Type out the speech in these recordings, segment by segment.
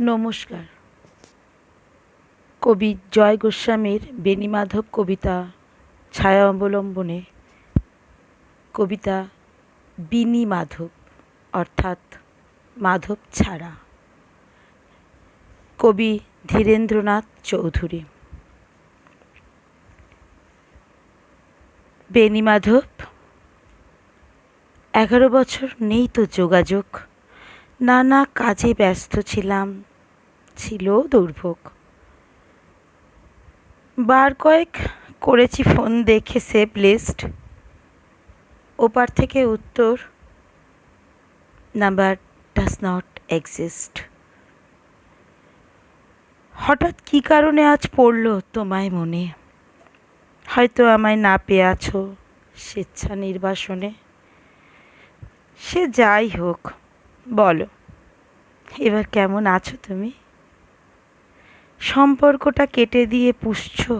নমস্কার। কবি জয় গোস্বামীর বেণীমাধব কবিতা ছায়া অবলম্বনে কবিতা বিনি মাধব অর্থাৎ মাধব ছাড়া। কবি ধীরেন্দ্রনাথ চৌধুরী। বেণী মাধব এগারো বছর নেই তো যোগাযোগ। নানা কাজে ব্যস্ত ছিলাম ছিল দুর্ভোগ। বার কয়েক করেছি ফোন দেখে সেভ লিস্ট। ওপার থেকে উত্তর, নাম্বার ডাস নট এক্সিস্ট। হঠাৎ কী কারণে আজ পড়ল তোমায় মনে? হয়তো আমায় না পেয়ে আছো স্বেচ্ছা নির্বাসনে। সে যাই হোক, বলো, এবার কেমন আছো তুমি? সম্পর্কটা কেটে দিয়ে পুষছ,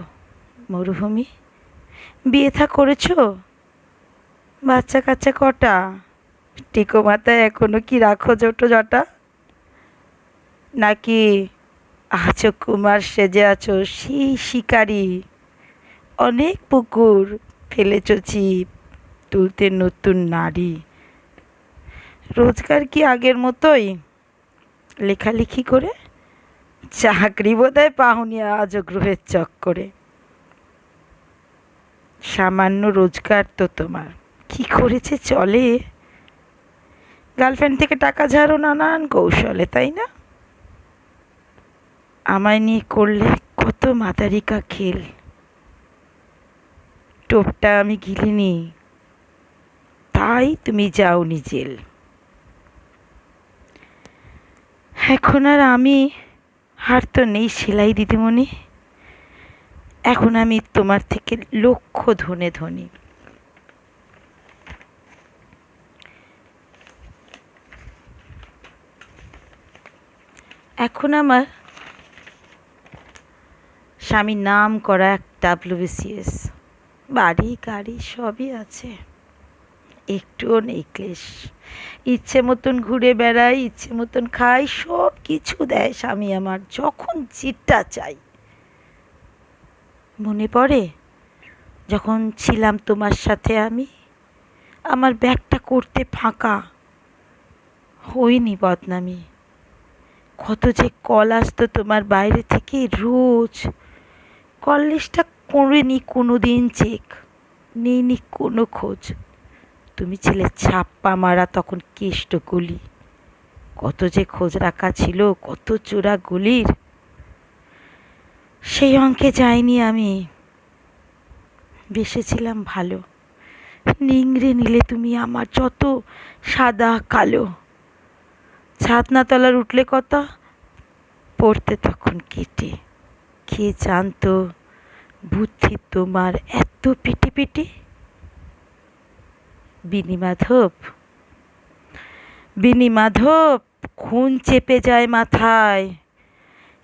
মরুভূমি? বিয়ে থা করেছ? বাচ্চা কাচ্চা কটা? টিকো মাথায় এখনও কি রাখো জোটো জটা? নাকি আছো কুমার সেজে আছো সেই শিকারি? অনেক পুকুর ফেলেছ ছিপ তুলতে নতুন নারী। রোজগার কি আগের মতোই? লেখালেখি করে? চাকরি বোধহয় পাওনি আজ গ্রহের চক্করে। সামান্য রোজগার তো তোমার। কি করেছে চলে? গার্লফ্রেন্ড থেকে টাকা ঝাড়ো নানান কৌশলে, তাই না? আমায় নিয়ে করলে কত মাতারিকা খেল। টোপটা আমি গিলিনি। তাই তুমি যাওনি জেল। এখন আর আমি আর তো নেই সেলাই দিদিমণি। এখন আমি তোমার থেকে লক্ষ ধনে ধনী। এখন আমার স্বামীর নাম করা এক ডাব্লিউবিসিএস বাড়ি, গাড়ি সবই আছে। একটুও নেই ক্লেশ ইচ্ছে মতন ঘুরে বেড়াই, ইচ্ছে মতন খাই, সব কিছু দেয় স্বামী আমার, যখন যেটা চাই। মনে পড়ে? যখন ছিলাম তোমার সাথে আমি, আমার ব্যাগটা করতে ফাঁকা। হইনি বদনামি। কত যে কল আসতো তোমার বাইরে থেকে রোজ। কল লিস্টটা করিনি কোনো দিন চেক। নিইনি কোনো খোঁজ। তুমি ছিলে ছাপ্পা মারা তখন কেষ্ট গলি। কত যে খোঁজ রাখা ছিল, কত চোরা গলির। সেই অঙ্কে যাইনি আমি। বেসেছিলাম ভালো। নিংড়ে নিলে তুমি আমার যত সাদা কালো। ছাতনাতলার উঠলে কথা পড়তে তখন কেটে। কে জানতো বুদ্ধি তোমার এত পিটি পিটি বিনি মাধব বিনি মাধব খুন চেপে যায় মাথায়।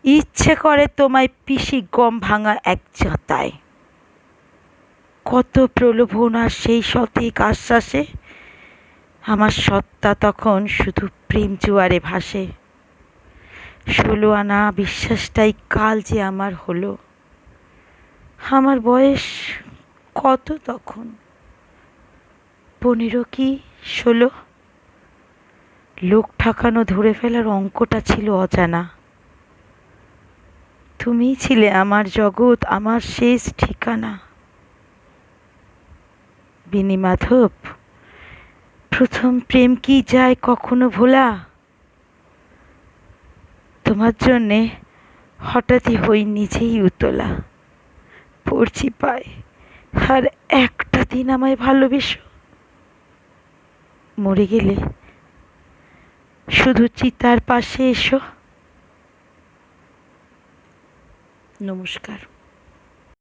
ইচ্ছে করে তোমায় পিসি গম ভাঙা এক জাতায়। কত প্রলোভন আর সেই সঠিক আশ্বাসে আমার সত্তা তখন শুধু প্রেম জোয়ারে ভাসে। ষোলো আনা বিশ্বাসটাই কাল যে আমার হলো। আমার বয়স কত তখন? পনেরো কি? ষোলো? লোক ঠাকানো ধরে ফেলার অঙ্কটা ছিল অজানা। তুমিই ছিলে আমার জগৎ, আমার শেষ ঠিকানা। বিনি মাধব, প্রথম প্রেম কি যায় কখনো ভোলা? তোমার জন্যে হঠাৎই হই নিজেই উতলা। পড়ছি পায়, আর একটা দিন আমায় ভালোবেসো। মরে গেলে শুধু চিতার পাশে এসো। নমস্কার।